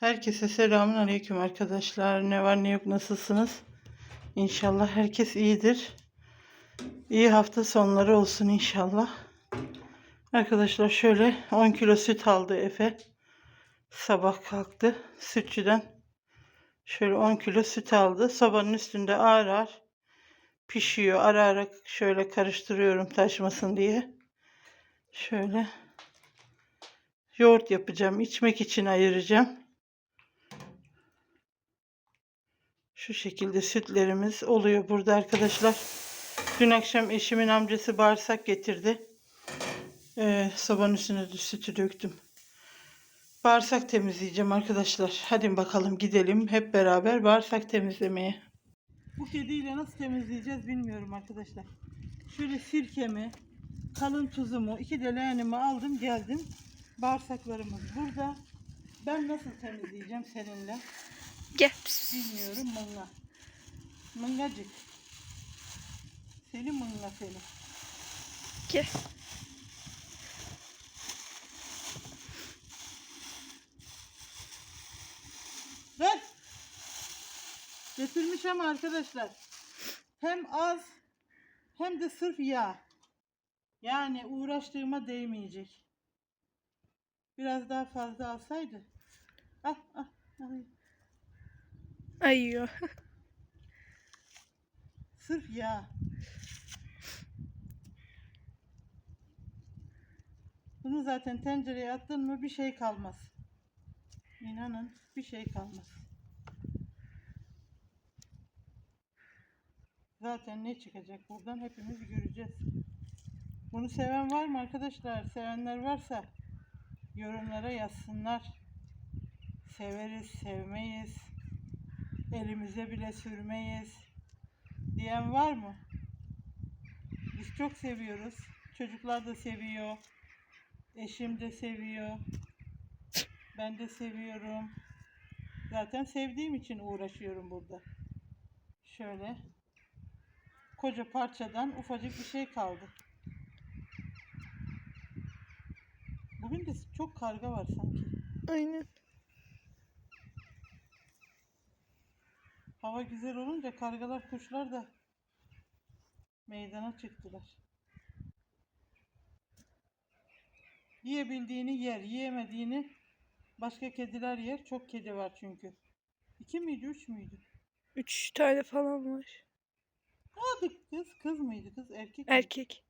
Herkese selamun aleyküm arkadaşlar. Ne var ne yok nasılsınız? İnşallah herkes iyidir. İyi hafta sonları olsun inşallah. Arkadaşlar şöyle 10 kilo süt aldı Efe. Sabah kalktı sütçüden. Şöyle 10 kilo süt aldı. Sobanın üstünde ağır ağır pişiyor. Ara ara şöyle karıştırıyorum taşmasın diye. Şöyle yoğurt yapacağım. içmek için ayıracağım. Şu şekilde sütlerimiz oluyor burada arkadaşlar. Dün akşam eşimin amcası bağırsak getirdi. Ee, sobanın üstüne de sütü döktüm. Bağırsak temizleyeceğim arkadaşlar. Hadi bakalım gidelim hep beraber bağırsak temizlemeye. Bu kediyle nasıl temizleyeceğiz bilmiyorum arkadaşlar. Şöyle sirkemi, kalın tuzumu, iki de leğenimi aldım geldim. Bağırsaklarımız burada. Ben nasıl temizleyeceğim seninle? Gel. Bilmiyorum mınga. Mıngacık. Seni mınga seni. Gel. Ver. Getirmiş ama arkadaşlar. Hem az hem de sırf yağ. Yani uğraştığıma değmeyecek. Biraz daha fazla alsaydı. Ah ah. ah. Ayıyor. Sırf yağ. Bunu zaten tencereye attın mı bir şey kalmaz. İnanın bir şey kalmaz. Zaten ne çıkacak buradan hepimiz göreceğiz. Bunu seven var mı arkadaşlar? Sevenler varsa yorumlara yazsınlar. Severiz, sevmeyiz. Elimize bile sürmeyiz. Diyen var mı? Biz çok seviyoruz. Çocuklar da seviyor. Eşim de seviyor. Ben de seviyorum. Zaten sevdiğim için uğraşıyorum burada. Şöyle. Koca parçadan ufacık bir şey kaldı. Bugün de çok karga var sanki. Aynen. Hava güzel olunca kargalar, kuşlar da meydana çıktılar. Yiyebildiğini yer, yiyemediğini başka kediler yer. Çok kedi var çünkü. İki miydi, üç müydü? Üç tane falan var. Hadi kız, kız mıydı kız, erkek miydi? Erkek.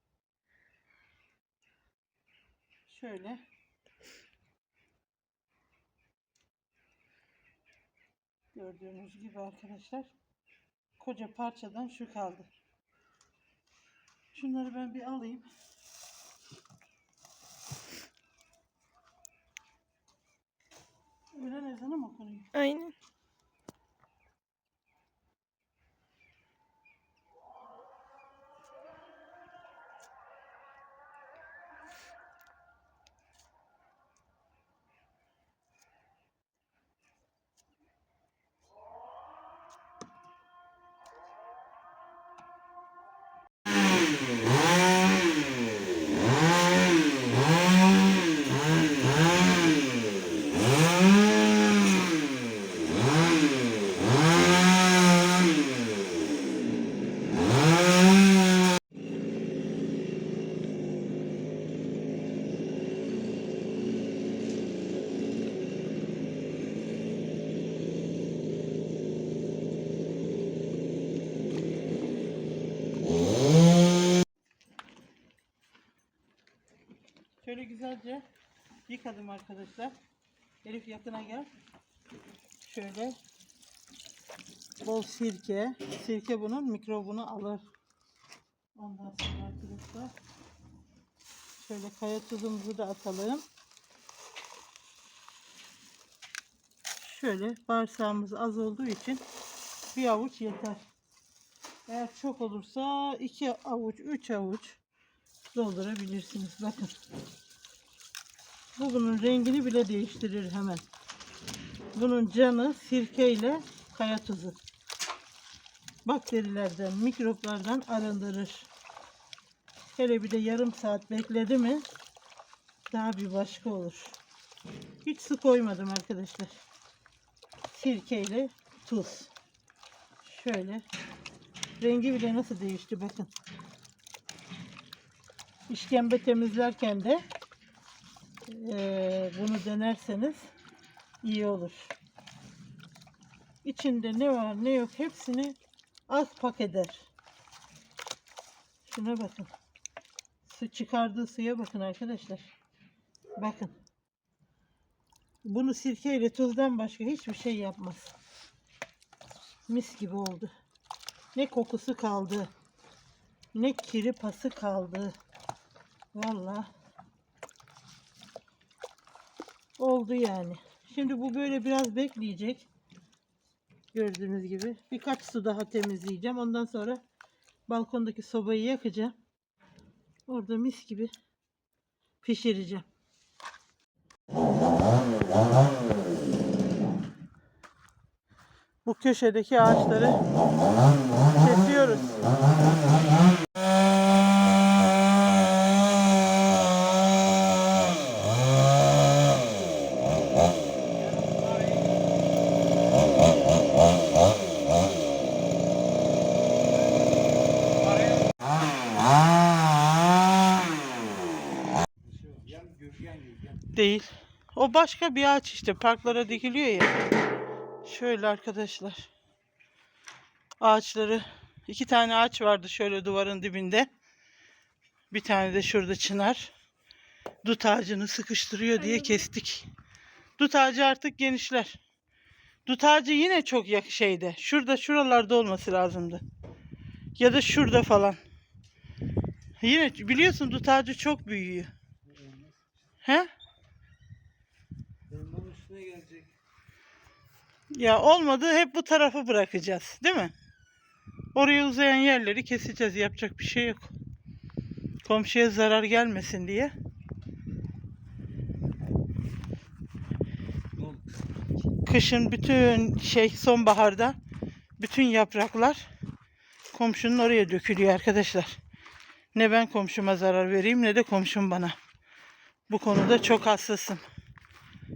Şöyle. Gördüğünüz gibi arkadaşlar. Koca parçadan şu kaldı. Şunları ben bir alayım. Öğlen ezanı mı okunuyor? Aynen. Mm-hmm. Yıkadım arkadaşlar. Elif yakına gel. Şöyle bol sirke. Sirke bunun mikrobunu alır. Ondan sonra arkadaşlar şöyle kaya tuzumuzu da atalım. Şöyle bağırsağımız az olduğu için bir avuç yeter. Eğer çok olursa iki avuç, üç avuç doldurabilirsiniz. Bakın. Bu bunun rengini bile değiştirir hemen. Bunun canı sirke ile kaya tuzu. Bakterilerden, mikroplardan arındırır. Hele bir de yarım saat bekledi mi daha bir başka olur. Hiç su koymadım arkadaşlar. sirkeyle tuz. Şöyle. Rengi bile nasıl değişti bakın. İşkembe temizlerken de eee, bunu denerseniz iyi olur. İçinde ne var ne yok hepsini az pak eder. Şuna bakın. Su çıkardığı suya bakın arkadaşlar. Bakın. Bunu sirkeyle tuzdan başka hiçbir şey yapmaz. Mis gibi oldu. Ne kokusu kaldı. Ne kiri pası kaldı. Vallahi oldu yani. Şimdi bu böyle biraz bekleyecek. Gördüğünüz gibi. Birkaç su daha temizleyeceğim. Ondan sonra balkondaki sobayı yakacağım. Orada mis gibi pişireceğim. Bu köşedeki ağaçları kesiyoruz. Değil. O başka bir ağaç işte. Parklara dikiliyor ya. Şöyle arkadaşlar. Ağaçları iki tane ağaç vardı şöyle duvarın dibinde. Bir tane de şurada çınar. Dut ağacını sıkıştırıyor diye kestik. Dut ağacı artık genişler. Dut ağacı yine çok yak şeyde. Şurada şuralarda olması lazımdı. Ya da şurada falan. Yine biliyorsun dut ağacı çok büyüyor. He? Ya olmadı hep bu tarafı bırakacağız, değil mi? Oraya uzayan yerleri keseceğiz. Yapacak bir şey yok. Komşuya zarar gelmesin diye. Kışın bütün şey sonbaharda bütün yapraklar komşunun oraya dökülüyor arkadaşlar. Ne ben komşuma zarar vereyim ne de komşum bana. Bu konuda çok hassasım.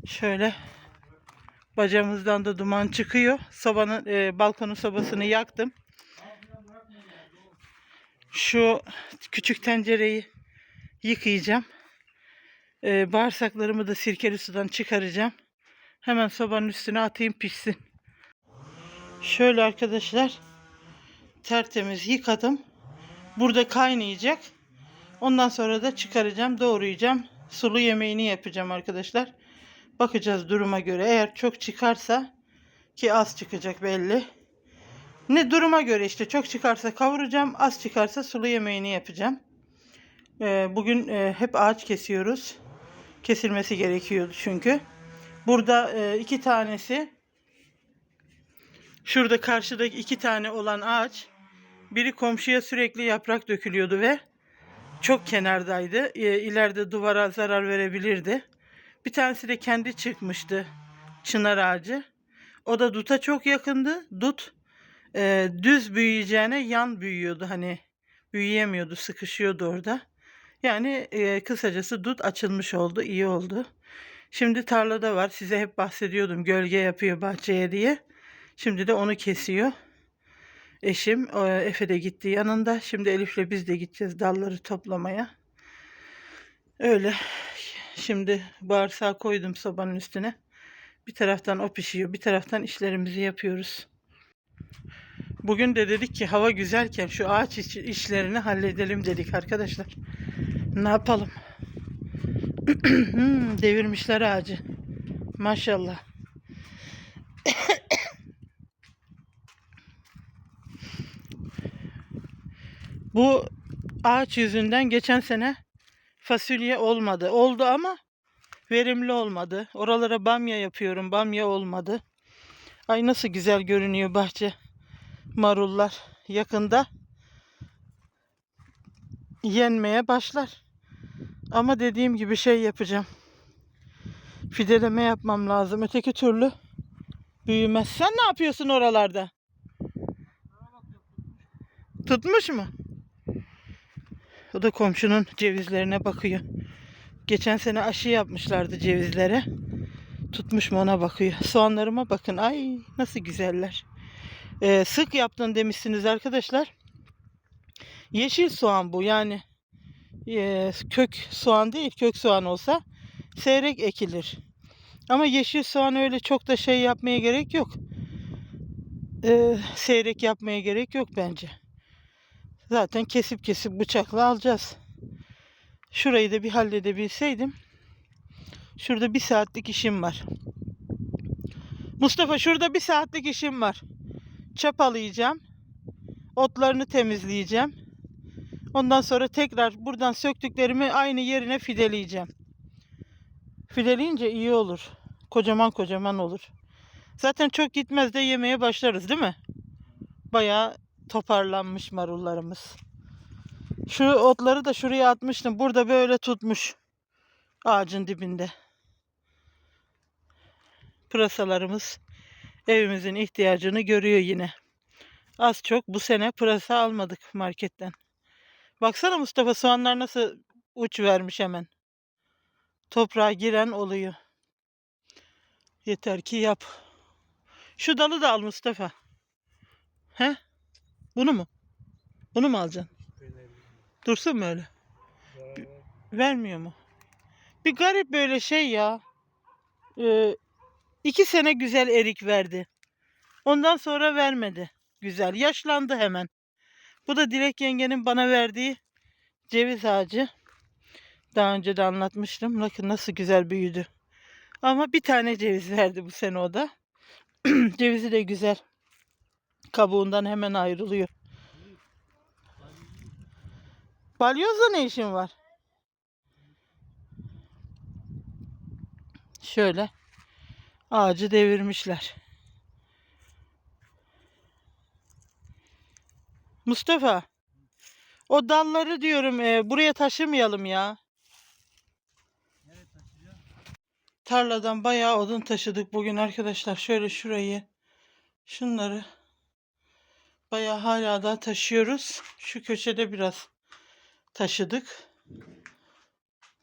Şöyle bacamızdan da duman çıkıyor. Sobanın e, balkonun sobasını yaktım. Şu küçük tencereyi yıkayacağım. E, bağırsaklarımı da sirkeli sudan çıkaracağım. Hemen sobanın üstüne atayım pişsin. Şöyle arkadaşlar tertemiz yıkadım. Burada kaynayacak. Ondan sonra da çıkaracağım, doğrayacağım. Sulu yemeğini yapacağım arkadaşlar. Bakacağız duruma göre. Eğer çok çıkarsa ki az çıkacak belli. Ne duruma göre işte çok çıkarsa kavuracağım, az çıkarsa sulu yemeğini yapacağım. Ee, bugün e, hep ağaç kesiyoruz. Kesilmesi gerekiyordu çünkü. Burada e, iki tanesi şurada karşıdaki iki tane olan ağaç biri komşuya sürekli yaprak dökülüyordu ve çok kenardaydı. E, ileride duvara zarar verebilirdi. Bir tanesi de kendi çıkmıştı. Çınar ağacı. O da duta çok yakındı. Dut e, düz büyüyeceğine yan büyüyordu. Hani büyüyemiyordu, sıkışıyordu orada. Yani e, kısacası dut açılmış oldu, iyi oldu. Şimdi tarlada var. Size hep bahsediyordum gölge yapıyor bahçeye diye. Şimdi de onu kesiyor. Eşim Efe de gitti yanında. Şimdi Elif'le biz de gideceğiz dalları toplamaya. Öyle. Şimdi bağırsağı koydum sobanın üstüne. Bir taraftan o pişiyor, bir taraftan işlerimizi yapıyoruz. Bugün de dedik ki hava güzelken şu ağaç iş- işlerini halledelim dedik arkadaşlar. Ne yapalım? Hmm, Devirmişler ağacı. Maşallah. Bu ağaç yüzünden geçen sene fasulye olmadı. Oldu ama verimli olmadı. Oralara bamya yapıyorum. Bamya olmadı. Ay nasıl güzel görünüyor bahçe. Marullar yakında yenmeye başlar. Ama dediğim gibi şey yapacağım. Fideleme yapmam lazım. Öteki türlü büyümez. Sen ne yapıyorsun oralarda? Tutmuş mu? O da komşunun cevizlerine bakıyor. Geçen sene aşı yapmışlardı cevizlere. Tutmuş mu ona bakıyor. Soğanlarıma bakın. Ay nasıl güzeller. Ee, sık yaptın demişsiniz arkadaşlar. Yeşil soğan bu yani e, kök soğan değil kök soğan olsa seyrek ekilir. Ama yeşil soğan öyle çok da şey yapmaya gerek yok. Ee, seyrek yapmaya gerek yok bence. Zaten kesip kesip bıçakla alacağız. Şurayı da bir halledebilseydim. Şurada bir saatlik işim var. Mustafa şurada bir saatlik işim var. Çapalayacağım. Otlarını temizleyeceğim. Ondan sonra tekrar buradan söktüklerimi aynı yerine fideleyeceğim. Fideleyince iyi olur. Kocaman kocaman olur. Zaten çok gitmez de yemeye başlarız değil mi? Bayağı toparlanmış marullarımız. Şu otları da şuraya atmıştım. Burada böyle tutmuş. Ağacın dibinde. Pırasalarımız evimizin ihtiyacını görüyor yine. Az çok bu sene pırasa almadık marketten. Baksana Mustafa soğanlar nasıl uç vermiş hemen. Toprağa giren oluyor. Yeter ki yap. Şu dalı da al Mustafa. He? Bunu mu? Bunu mu alacaksın? Dursun mu öyle? Vermiyor mu? Bir garip böyle şey ya. Ee, iki sene güzel erik verdi. Ondan sonra vermedi. Güzel. Yaşlandı hemen. Bu da Dilek yengenin bana verdiği ceviz ağacı. Daha önce de anlatmıştım. Bakın nasıl güzel büyüdü. Ama bir tane ceviz verdi bu sene o da. Cevizi de güzel. Kabuğundan hemen ayrılıyor. Balyozla ne işin var? Şöyle ağacı devirmişler. Mustafa, o dalları diyorum e, buraya taşımayalım ya. Tarladan bayağı odun taşıdık bugün arkadaşlar. Şöyle şurayı, şunları bayağı hala da taşıyoruz. Şu köşede biraz taşıdık.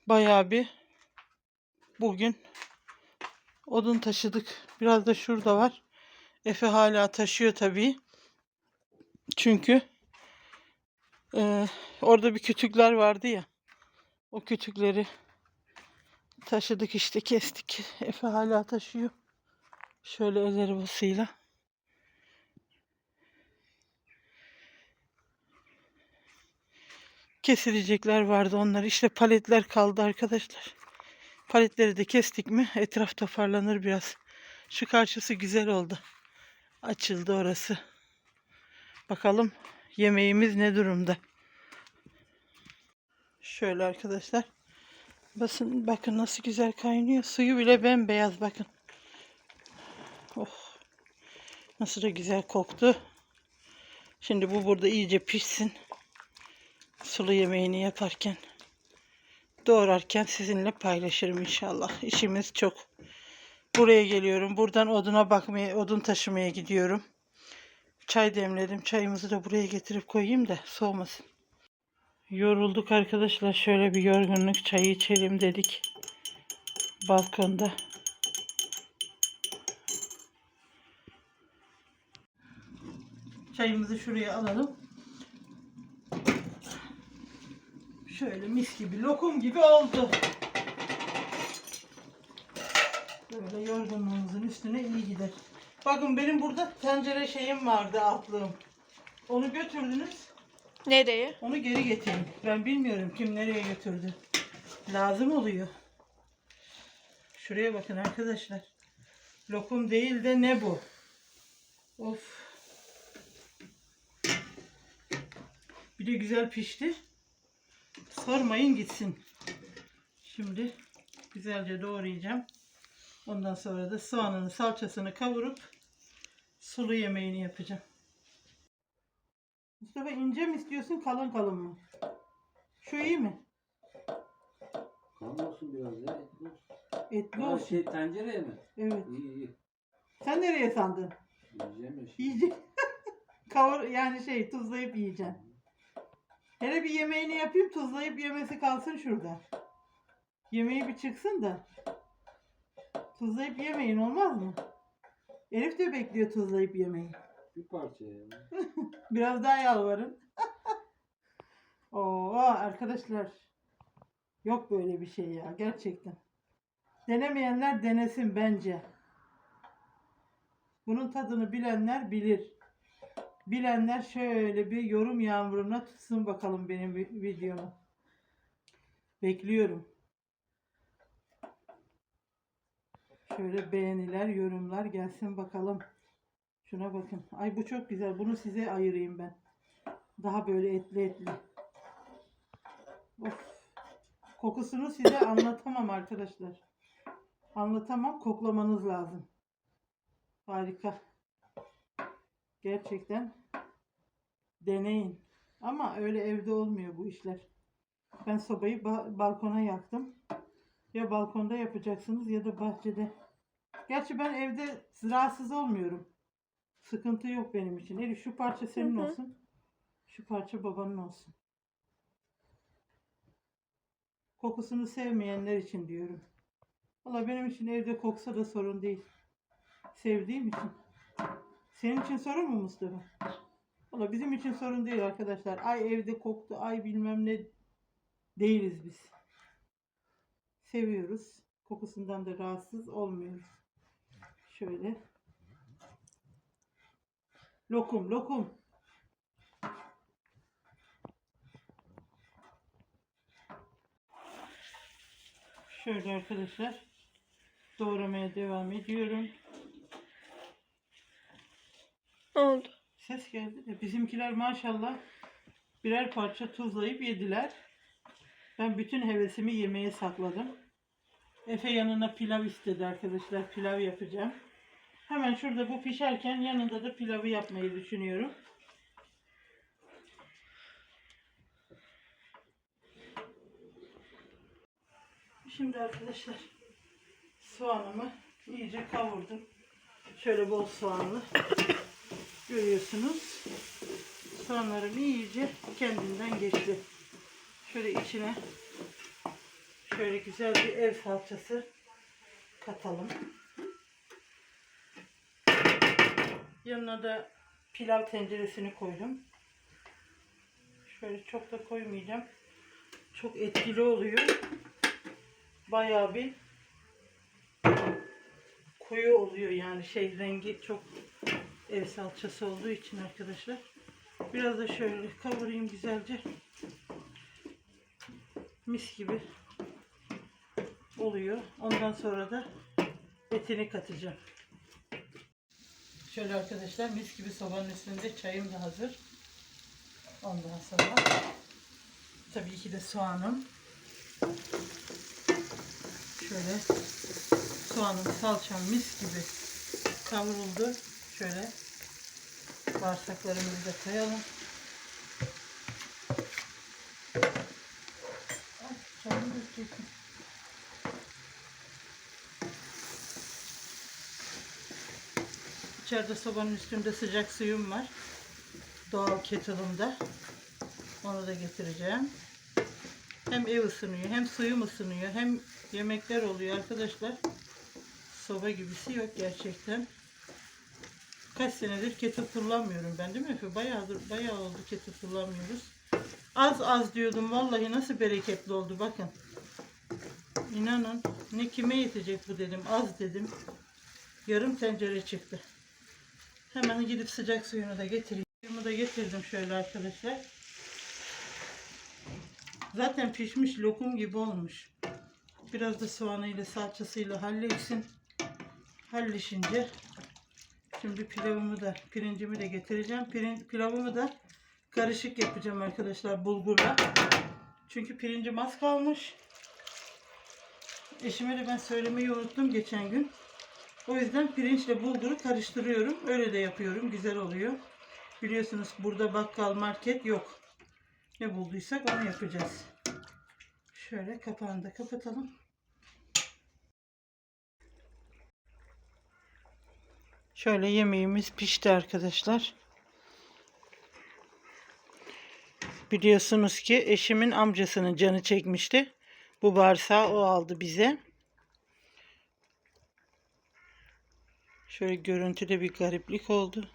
Bayağı bir bugün odun taşıdık. Biraz da şurada var. Efe hala taşıyor tabii. Çünkü e, orada bir kütükler vardı ya. O kütükleri taşıdık işte kestik. Efe hala taşıyor. Şöyle el arabasıyla. Kesilecekler vardı onlar. İşte paletler kaldı arkadaşlar. Paletleri de kestik mi etraf toparlanır biraz. Şu karşısı güzel oldu. Açıldı orası. Bakalım yemeğimiz ne durumda. Şöyle arkadaşlar. Basın, bakın nasıl güzel kaynıyor. Suyu bile bembeyaz bakın. Oh. Nasıl da güzel koktu. Şimdi bu burada iyice pişsin. Sulu yemeğini yaparken doğrarken sizinle paylaşırım inşallah. İşimiz çok. Buraya geliyorum. Buradan oduna bakmaya, odun taşımaya gidiyorum. Çay demledim. Çayımızı da buraya getirip koyayım da soğumasın. Yorulduk arkadaşlar. Şöyle bir yorgunluk çayı içelim dedik. Balkonda. Çayımızı şuraya alalım. Şöyle mis gibi, lokum gibi oldu. Böyle yorgunluğumuzun üstüne iyi gider. Bakın benim burada tencere şeyim vardı altlığım. Onu götürdünüz. Nereye? Onu geri getirin. Ben bilmiyorum kim nereye götürdü. Lazım oluyor. Şuraya bakın arkadaşlar. Lokum değil de ne bu? Of. Bir de güzel pişti. Sormayın gitsin. Şimdi güzelce doğrayacağım. Ondan sonra da soğanını, salçasını kavurup sulu yemeğini yapacağım. Mustafa ince mi istiyorsun kalın kalın mı? Şu iyi mi? Kan olsun biraz ya. Etli Ha, olsun. şey tencereye mi? Evet. İyi iyi. Sen nereye sandın? Yiyeceğim ya şimdi. Yiyecek. Kavur yani şey tuzlayıp yiyeceksin. Hele bir yemeğini yapayım tuzlayıp yemesi kalsın şurada. Yemeği bir çıksın da. Tuzlayıp yemeyin olmaz mı? Elif de bekliyor tuzlayıp yemeyi. Bir parça ya. Biraz daha yalvarın. Oo arkadaşlar. Yok böyle bir şey ya gerçekten. Denemeyenler denesin bence. Bunun tadını bilenler bilir. Bilenler şöyle bir yorum yağmuruna tutsun bakalım benim vi- videomu. Bekliyorum. Şöyle beğeniler, yorumlar gelsin bakalım. Şuna bakın. Ay bu çok güzel. Bunu size ayırayım ben. Daha böyle etli etli. Of. Kokusunu size anlatamam arkadaşlar. Anlatamam. Koklamanız lazım. Harika. Gerçekten deneyin. Ama öyle evde olmuyor bu işler. Ben sobayı ba- balkona yaktım. Ya balkonda yapacaksınız ya da bahçede. Gerçi ben evde rahatsız olmuyorum. Sıkıntı yok benim için. Elif şu parça senin Hı hı. olsun. Şu parça babanın olsun. Kokusunu sevmeyenler için diyorum. Valla benim için evde koksa da sorun değil. Sevdiğim için. Senin için sorun mu Mustafa? Valla bizim için sorun değil arkadaşlar. Ay evde koktu, ay bilmem ne değiliz biz. Seviyoruz. Kokusundan da rahatsız olmuyoruz. Şöyle. Lokum, lokum. Şöyle arkadaşlar. Doğramaya devam ediyorum. Ne oldu? Ses geldi de bizimkiler maşallah birer parça tuzlayıp yediler. Ben bütün hevesimi yemeğe sakladım. Efe yanına pilav istedi arkadaşlar. Pilav yapacağım. Hemen şurada bu pişerken yanında da pilavı yapmayı düşünüyorum. Şimdi arkadaşlar soğanımı iyice kavurdum. Şöyle bol soğanlı. Görüyorsunuz. Soğanlarım iyice kendinden geçti. Şöyle içine şöyle güzel bir ev salçası katalım. Yanına da pilav tenceresini koydum. Şöyle çok da koymayacağım. Çok etkili oluyor. Bayağı bir koyu oluyor yani şey rengi çok ev salçası olduğu için arkadaşlar. Biraz da şöyle kavurayım güzelce. Mis gibi oluyor. Ondan sonra da etini katacağım. Şöyle arkadaşlar mis gibi sobanın üstünde çayım da hazır. Ondan sonra tabii ki de soğanım. Şöyle soğanım salçam mis gibi kavruldu. Şöyle bağırsaklarımızı da koyalım. İçeride sobanın üstünde sıcak suyum var. Doğal kettle'ımda. Onu da getireceğim. Hem ev ısınıyor, hem suyum ısınıyor, hem yemekler oluyor arkadaşlar. Soba gibisi yok gerçekten. Kaç senedir kettle kullanmıyorum ben değil mi Efe? Bayağıdır, bayağı oldu kettle kullanmıyoruz. Az az diyordum vallahi nasıl bereketli oldu bakın. İnanın ne kime yetecek bu dedim az dedim. Yarım tencere çıktı. Hemen gidip sıcak suyunu da getireyim. Suyumu da getirdim şöyle arkadaşlar. Zaten pişmiş lokum gibi olmuş. Biraz da soğanıyla salçasıyla halletsin. Halleşince şimdi pilavımı da pirincimi de getireceğim. Pirin, pilavımı da karışık yapacağım arkadaşlar bulgurla. Çünkü pirincim az kalmış. Eşime de ben söylemeyi unuttum geçen gün. O yüzden pirinçle bulguru karıştırıyorum. Öyle de yapıyorum. Güzel oluyor. Biliyorsunuz burada bakkal market yok. Ne bulduysak onu yapacağız. Şöyle kapağını da kapatalım. Şöyle yemeğimiz pişti arkadaşlar. Biliyorsunuz ki eşimin amcasının canı çekmişti. Bu bağırsağı o aldı bize. Şöyle görüntüde bir gariplik oldu.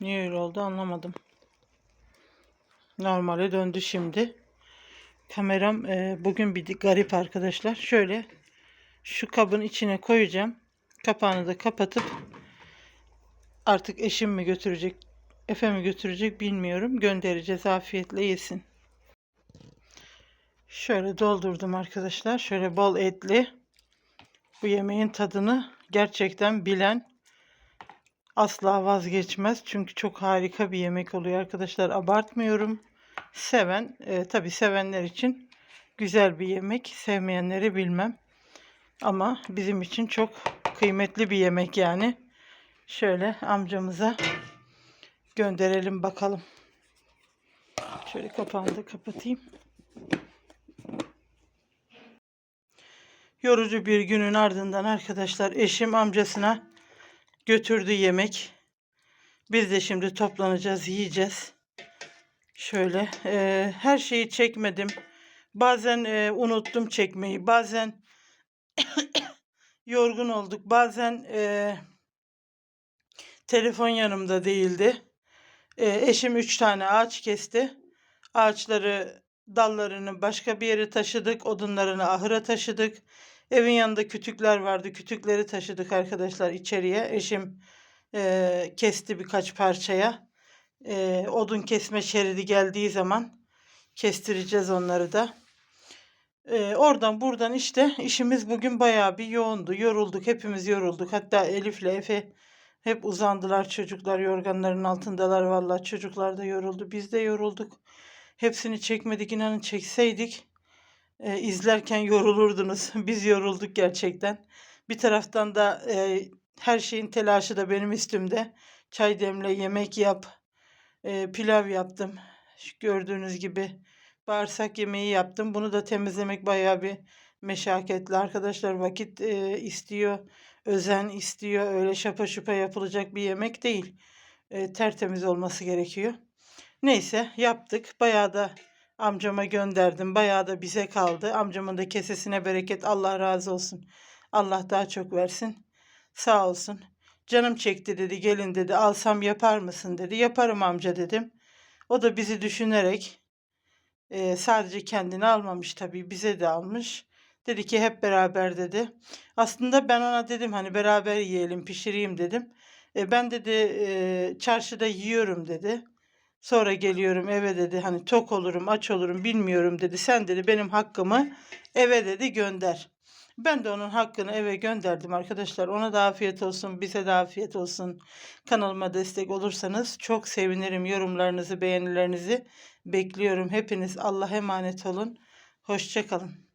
Niye öyle oldu anlamadım. Normale döndü şimdi. Kameram e, bugün bir garip arkadaşlar. Şöyle şu kabın içine koyacağım. Kapağını da kapatıp artık eşim mi götürecek, Efe mi götürecek bilmiyorum. Göndereceğiz afiyetle yesin. Şöyle doldurdum arkadaşlar. Şöyle bol etli. Bu yemeğin tadını gerçekten bilen asla vazgeçmez. Çünkü çok harika bir yemek oluyor arkadaşlar. Abartmıyorum. Seven, e, tabii sevenler için güzel bir yemek. Sevmeyenleri bilmem. Ama bizim için çok kıymetli bir yemek yani. Şöyle amcamıza gönderelim bakalım. Şöyle kapağını da kapatayım. Yorucu bir günün ardından arkadaşlar eşim amcasına götürdü yemek. Biz de şimdi toplanacağız, yiyeceğiz. Şöyle e, her şeyi çekmedim. Bazen e, unuttum çekmeyi. Bazen yorgun olduk. Bazen e, telefon yanımda değildi. E, eşim üç tane ağaç kesti. Ağaçları dallarını başka bir yere taşıdık. Odunlarını ahıra taşıdık. Evin yanında kütükler vardı. Kütükleri taşıdık arkadaşlar içeriye. Eşim e, kesti birkaç parçaya. E, odun kesme şeridi geldiği zaman kestireceğiz onları da. E, oradan buradan işte işimiz bugün bayağı bir yoğundu. Yorulduk. Hepimiz yorulduk. Hatta Elif'le Efe hep uzandılar çocuklar yorganların altındalar. Vallahi çocuklar da yoruldu. Biz de yorulduk. Hepsini çekmedik. inanın çekseydik e, izlerken yorulurdunuz. Biz yorulduk gerçekten. Bir taraftan da e, her şeyin telaşı da benim üstümde. Çay demle, yemek yap, e, pilav yaptım. Gördüğünüz gibi bağırsak yemeği yaptım. Bunu da temizlemek bayağı bir meşakkatli. Arkadaşlar vakit e, istiyor, özen istiyor. Öyle şapa şupa yapılacak bir yemek değil. E, tertemiz olması gerekiyor. Neyse yaptık. Bayağı da amcama gönderdim. Bayağı da bize kaldı. Amcamın da kesesine bereket. Allah razı olsun. Allah daha çok versin. Sağ olsun. Canım çekti dedi. Gelin dedi. Alsam yapar mısın dedi. Yaparım amca dedim. O da bizi düşünerek e, sadece kendini almamış tabii. Bize de almış. Dedi ki hep beraber dedi. Aslında ben ona dedim hani beraber yiyelim pişireyim dedim. E, ben dedi e, çarşıda yiyorum dedi. Sonra geliyorum eve dedi hani tok olurum aç olurum bilmiyorum dedi. Sen dedi benim hakkımı eve dedi gönder. Ben de onun hakkını eve gönderdim arkadaşlar. Ona da afiyet olsun, bize de afiyet olsun. Kanalıma destek olursanız çok sevinirim. Yorumlarınızı, beğenilerinizi bekliyorum. Hepiniz Allah'a emanet olun. Hoşçakalın.